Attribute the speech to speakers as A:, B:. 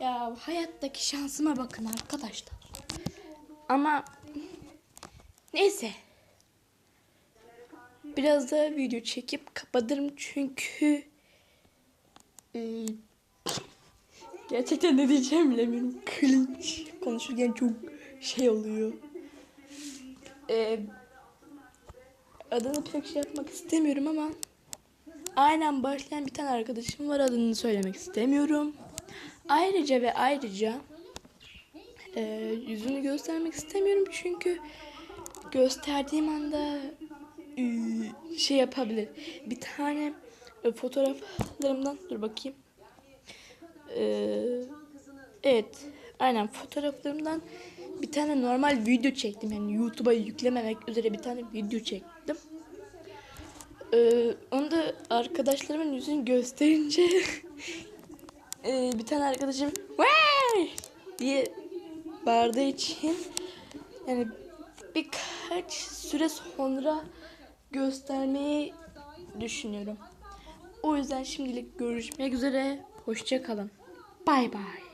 A: ya. Hayattaki şansıma bakın arkadaşlar. Ama neyse. Biraz da video çekip kapatırım çünkü e, gerçekten ne diyeceğim bilemiyorum. Cringe. Konuşurken çok şey oluyor. E, adını pek şey yapmak istemiyorum ama aynen başlayan bir tane arkadaşım var adını söylemek istemiyorum. Ayrıca ve ayrıca e, yüzünü göstermek istemiyorum çünkü gösterdiğim anda e, şey yapabilir. Bir tane e, fotoğraflarımdan dur bakayım. E, evet aynen fotoğraflarımdan bir tane normal video çektim. Yani YouTube'a yüklememek üzere bir tane video çektim. Ee, onu da arkadaşlarımın yüzünü gösterince ee, bir tane arkadaşım "Vay!" diye bağırdığı için yani birkaç süre sonra göstermeyi düşünüyorum. O yüzden şimdilik görüşmek üzere. Hoşça kalın. Bay bay.